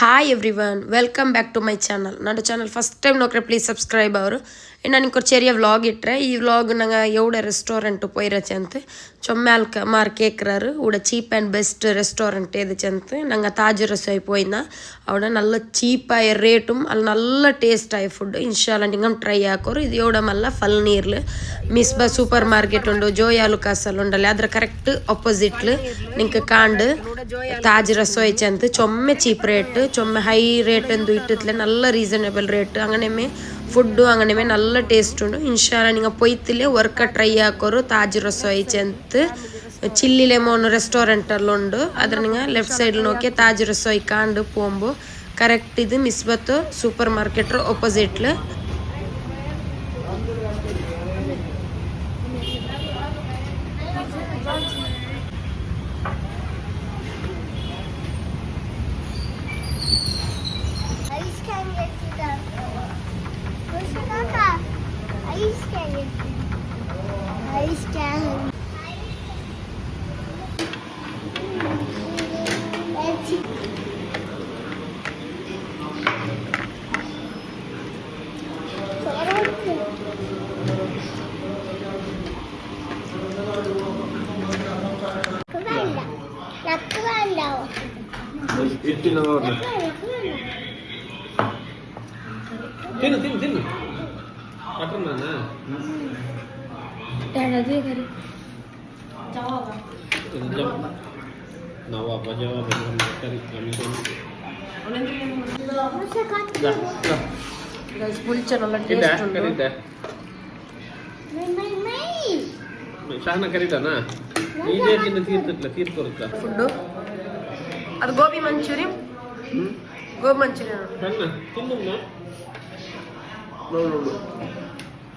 hi everyone welcome back to my channel ನನ್ನ channel first time ನೋಕ್ರೆ please subscribe ಅವರು ನಾನು ఇంకొక చెరియ వ్లాగ్ ఇట్రే ఈ వ్లాగ్ ನಂಗೆ ಎವಡ ರೆಸ್ಟೋರೆಂಟ್ ಪೋಯಿರಚೆ ಅಂತ ಚೊಮ್ಮ್ಯಾಲ್ಕ ಮಾರ್ ಕೇಕ್ರಾರು ಉಡ ಚೀಪ್ ಆ್ಯಂಡ್ ಬೆಸ್ಟ್ ರೆಸ್ಟೋರೆಂಟ್ ఏదిచి అంతే ನಂಗೆ ತಾಜ್ ರಸೋಯ್ పోయిందా അവിടെ നല്ല చీపాయ రేటు ಅಲ್ಲಿ നല്ല టేస్ట్ ఆయ ఫుడ్ ఇన్షాల్లా నింగం ట్రై ಹಾಕೋರು ಇದು ಎವಡ ಮಲ್ಲ ಫಲ್ ನೀರ್ಲು ಮಿಸ್ಬಾ ಸೂಪರ್ ಮಾರ್ಕೆಟ್ ಉಂಡು ಜೋಯಾಲು ಕಾಸಲ್ ಉಂಡಲ್ಲ ಅದ್ರ ಕರೆಕ್ಟ್ ತಾಜ್ ರಸೋ ಐತೆ ಅಂತ ಚೊಮ್ಮೆ ಚೀಪ್ ರೇಟ್ ಚೊಮ್ಮೆ ಹೈ ರೇಟ್ ಎಂದು ಇಟ್ಟಿತ್ತಲೆ ನಲ್ಲ ರೀಸನೇಬಲ್ ರೇಟ್ ಅಂಗನೇಮೆ ಫುಡ್ಡು ಅಂಗನೇಮೆ ನಲ್ಲ ಟೇಸ್ಟ್ ಉಂಡು ಇನ್ಶಾಲ ನಿಂಗ ಪೊಯ್ತಿಲೆ ವರ್ಕ ಟ್ರೈ ಹಾಕೋರು ತಾಜ್ ರಸೋ ಐತೆ ಅಂತ. ಚಿಲ್ಲಿ ಲೆಮೋನ್ ರೆಸ್ಟೋರೆಂಟ್ ಅಲ್ಲಿ ಉಂಡು ಅದ್ರ ನಿಂಗ ಲೆಫ್ಟ್ ಸೈಡ್ ನೋಕೆ ತಾಜ್ ರಸೋ ಐ ಪೋಂಬು. ಕರೆಕ್ಟ್ ಇದು ಮಿಸ್ಬತ್ತು ಸೂಪರ್ ಮಾರ್ಕೆಟ್ ಅಪೋಸಿಟ್ಲು ഇട്ടില്ല പറഞ്ഞു. തിന്നു തിന്നു തിന്നു. പട്ടണം തന്നെ. डैडा करे नवा बजे ಗೈಸ್ ಪುಳಿ ಚೆನ್ನಾಗಿ ಟೇಸ್ಟ್ ಉಂಟು ಶಾನ ಫುಡ್ಡು ಅದು ಗೋಬಿ ಮಂಚೂರಿ ಗೋಬಿ ಮಂಚೂರಿ ತಿನ್ನು ನೋಡು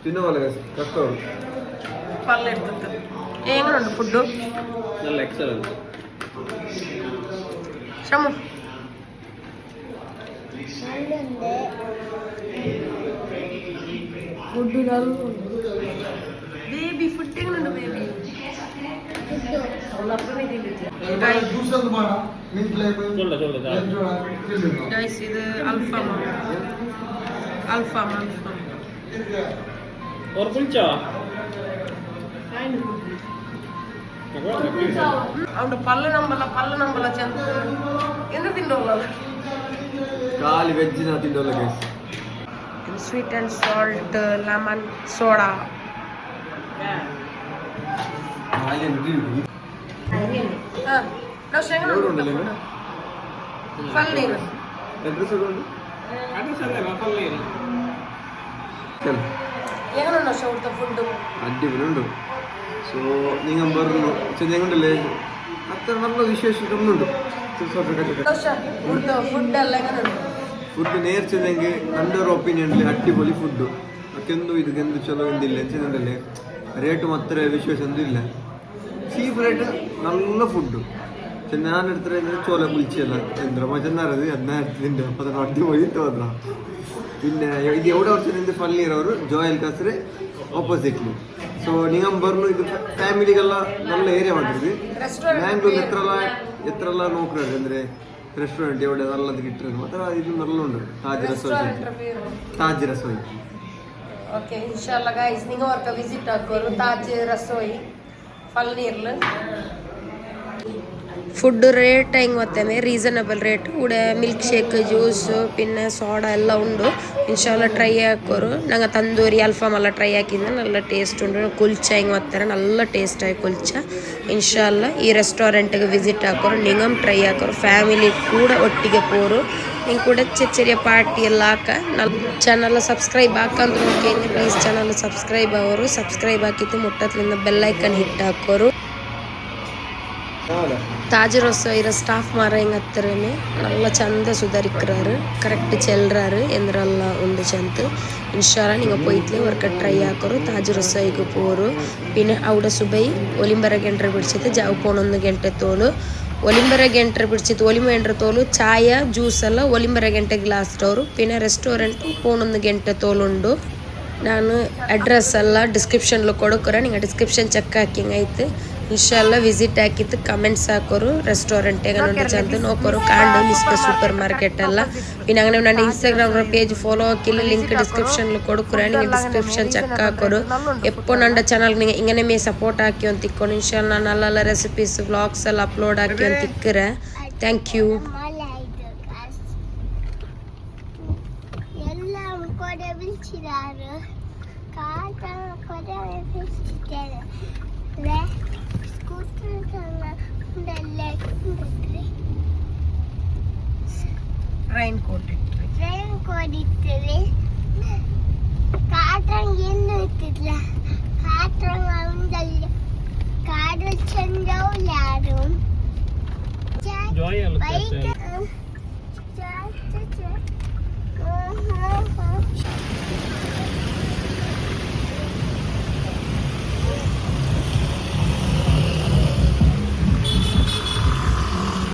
తినవాలి కష్టం పర్లేదు ఏం కూడా ఉంది ఫుడ్ നല്ല എക്സലൻസ് ക്ഷമ ബേബി ഫുഡ് എങ്ങനെയുണ്ട് ബേബി? ഇത് അൽഫാമാണ് അൽഫാം അൽഫാം ഓർപ്പിച്ചോ? അവിടെ പല്ല നമ്പല പല്ല നമ്പല ചെന്ന് എന്ത് തിന്നുള്ളത്? കാൽ വെജിനാ തിന്നുള്ളത് guys sweet and salt lemon soda address address അല്ലേ എങ്ങനെയുണ്ടോ ഷോർട്ട് ഫുഡും? അടിപൊളിയുണ്ട്. സോ നിങ്ങൾ പറഞ്ഞു ഞങ്ങളുണ്ടല്ലേ അത്ര നല്ല വിശേഷം ഒന്നുണ്ട് ഫുഡ് നേർച്ചതെങ്കിൽ നല്ല ഒരു ഒപ്പീനിയനിൽ അടിപൊളി ഫുഡ് മറ്റെന്തോ ഇത് എന്ത് ചലോ എന്തില്ല ചെയ്യുന്നുണ്ടല്ലേ റേറ്റ് മാത്രമേ വിശേഷം എന്തില്ല ചീപ്പ് റേറ്റ് നല്ല ഫുഡ് പക്ഷെ ഞാൻ എടുത്തിട്ട് ചോല കുളിച്ചല്ല ചന്ദ്രമാച്ച എന്നറിയത് എന്നാ എടുത്തിട്ടുണ്ട് അപ്പം അത് അടിപൊളിയിട്ട് വന്നാ പിന്നെ ಇದು ಎವಡ ವರ್ಷದಿಂದ ಪನ್ನೀರವರು ಜೋಯಲ್ ಕಸ್ರೆ ಆಪೋಸಿಟ್ಲಿ ಸೊ ನಿಗಂಬರ್ಲು ಇದು ಫ್ಯಾಮಿಲಿಗೆಲ್ಲ ನಲ್ಲ ಏರಿಯಾ ಮಾಡಿದ್ವಿ. ಮ್ಯಾಂಗ್ಳೂರ್ ಎತ್ರ ಎತ್ರ ನೋಕ್ರೆ ಅಂದರೆ ರೆಸ್ಟೋರೆಂಟ್ ಎವಡ ನಲ್ಲದು ಗಿಟ್ಟರೆ ಮಾತ್ರ ಇದು ನಲ್ಲ ಉಂಟು ತಾಜ್ ರಸೋಯಿ ತಾಜ್ ರಸೋಯಿ. ಓಕೆ ಇನ್ಶಾಲ್ಲ ಗಾಯ್ಸ್ ನಿಗವರ್ಕ ವಿಸಿಟ್ ಹಾಕೋರು ತಾಜ್ ರಸೋಯಿ ಪನ್ನೀರ್ಲು ഫുഡ് റേറ്റ് ಹೆಂಗೆ ಗೊತ್ತೇನೆ ರೀಸನಬಲ್ ರೇಟ್ ಕೂಡ ಮಿಲ್ಕ್ ಶೇಕ್ ಜ್ಯೂಸು പിന്നെ ಸೋಡ ಎಲ್ಲ ಉಂಡು ಇನ್ಶಾಲ್ಲ ಟ್ರೈ ಹಾಕೋರು ನಂಗೆ ತಂದೂರಿ ಅಲ್ಫಾಮ್ ಎಲ್ಲ ಟ್ರೈ ಹಾಕಿದ್ದೆ നല്ല ಟೇಸ್ಟ್ ಉಂಡು ಕುಲ್ಚ ಹೆಂಗೆ ಗೊತ್ತಾರೆ നല്ല ಟೇಸ್ಟ್ ಆಗಿ ಕುಲ್ಚ ಇನ್ಶಾಲ್ಲ ಈ ರೆಸ್ಟೋರೆಂಟ್ಗೆ ವಿಸಿಟ್ ಹಾಕೋರು ನಿಂಗಮ್ ಟ್ರೈ ಹಾಕೋರು ಫ್ಯಾಮಿಲಿ ಕೂಡ ಒಟ್ಟಿಗೆ ಪೋರು ನಿಂಗೆ ಕೂಡ ಚೆಚ್ಚರಿಯ ಪಾರ್ಟಿ ಎಲ್ಲ ಹಾಕ ನಲ್ ಚಾನಲ್ ಸಬ್ಸ್ಕ್ರೈಬ್ ಹಾಕಂದ್ರೆ ಓಕೆ ಪ್ಲೀಸ್ ಚಾನಲ್ ಸಬ್ಸ್ಕ್ರೈಬ್ ಅವರು ಸಬ್ಸ್ಕ್ರೈಬ್ ಹಾಕಿತ್ತು ಮುಟ್ಟತ್ಲಿಂದ ಬೆಲ್ಲೈಕನ್ ಹಿಟ್ ಹಾಕೋರು ತಾಜರಸ ಇರೋ ಸ್ಟಾಫ್ ಮಾರ ಹಿಂಗ್ ಹತ್ತಿರನೆ? ಎಲ್ಲ ಚಂದ ಸುಧಾರಿಕ್ರಾರು. ಕರೆಕ್ಟ್ ಚೆಲ್ರಾರು. ಎಂದ್ರಲ್ಲ ಒಂದು ಚಂತ. ಇನ್ಶಾರ ನಿಂಗ ಪೊಯ್ತಿ ಅವ್ರ ಕಟ್ ಟ್ರೈ ಹಾಕೋರು. ತಾಜರಸ ಈಗ ಪೋರು. ಪಿನ್ನ ಅವಡ ಸುಬೈ, ಒಲಿಂಬರ ಗೆಂಟ್ರ ಬಿಡ್ಸಿತ್ತು ಜಾವ್ ಪೋನೊಂದು ಗಂಟೆ ತೋಲು. ಒಲಿಂಬರ ಗೆಂಟ್ರ ಬಿಡ್ಸಿತ್ತು ಒಲಿಂಬ ಎಂಟ್ರ ತೋಲು ಚಾಯ, ಜ್ಯೂಸ್ ಎಲ್ಲ ಒಲಿಂಬರ ಗಂಟೆ ಗ್ಲಾಸ್ ಅವರು ಪಿನ ರೆಸ್ಟೋರೆಂಟ್ ಪೋನೊಂದು ಗಂಟೆ ತೋಲುಂಡು. ನಾನು ಅಡ್ರೆಸ್ ಎಲ್ಲ ಡಿಸ್ಕ್ರಿಪ್ಷನ್ಲು ಕೊಡೋಕರ. ನಿಂಗೆ ಡಿಸ್ಕ್ರಿಪ್ಷನ್ ಚೆಕ್ ಹಾಕಿಂಗೈತೆ ಇನ್ಶಾಲ್ಲ ವಿಸಿಟ್ ಹಾಕಿತ್ತು. ಕಮೆಂಟ್ಸ್ ಹಾಕೋರು ರೆಸ್ಟೋರೆಂಟ್ ನೋಡಿ ಚಂದ ನೋಕೋರು ಕಾಂಡು ಮಿಸ್ಪ ಸೂಪರ್ ಮಾರ್ಕೆಟ್ ಎಲ್ಲ ಇನ್ನಾಗ ನೀವು ನನ್ನ ಇನ್ಸ್ಟಾಗ್ರಾಮ್ ಪೇಜ್ ಫಾಲೋ ಹಾಕಿಲ್ಲ. ಲಿಂಕ್ ಡಿಸ್ಕ್ರಿಪ್ಷನ್ಲು ಕೊಡುಕುರ. ನಿಂಗೆ ಡಿಸ್ಕ್ರಿಪ್ಷನ್ ಚೆಕ್ ಹಾಕೋರು. ಎಪ್ಪೋ ನನ್ನ ಚಾನಲ್ಗೆ ನಿಂಗೆ ಹಿಂಗನೇ ಮೇ ಸಪೋರ್ಟ್ ಹಾಕಿ ಅಂತ ಇಕ್ಕೊಂಡು ಇನ್ಶಾಲ್ ನಾನು ಅಲ್ಲೆಲ್ಲ ರೆಸಿಪೀಸ್ ವ್ಲಾಗ್ಸ್ ಎಲ್ಲ ಅಪ್ಲೋಡ್ ಹಾಕಿ ಅಂತ ಇಕ್ಕರೆ ಥ್ಯಾಂಕ್ ಯು പിടിച്ചിട്ടാണ് കാട്ടാണ് കുറെ പിടിച്ചിട്ടാണ് അല്ലേ സ്കൂട്ടർ ഉണ്ടല്ലേ റെയിൻ കോട്ട് റെയിൻ കോട്ട് ഇട്ടത് കാട്ടം എന്നും ഇട്ടില്ല കാട്ടം ഉണ്ടല്ലോ കാട് വെച്ചുണ്ടാവില്ല ആരും ബൈക്ക്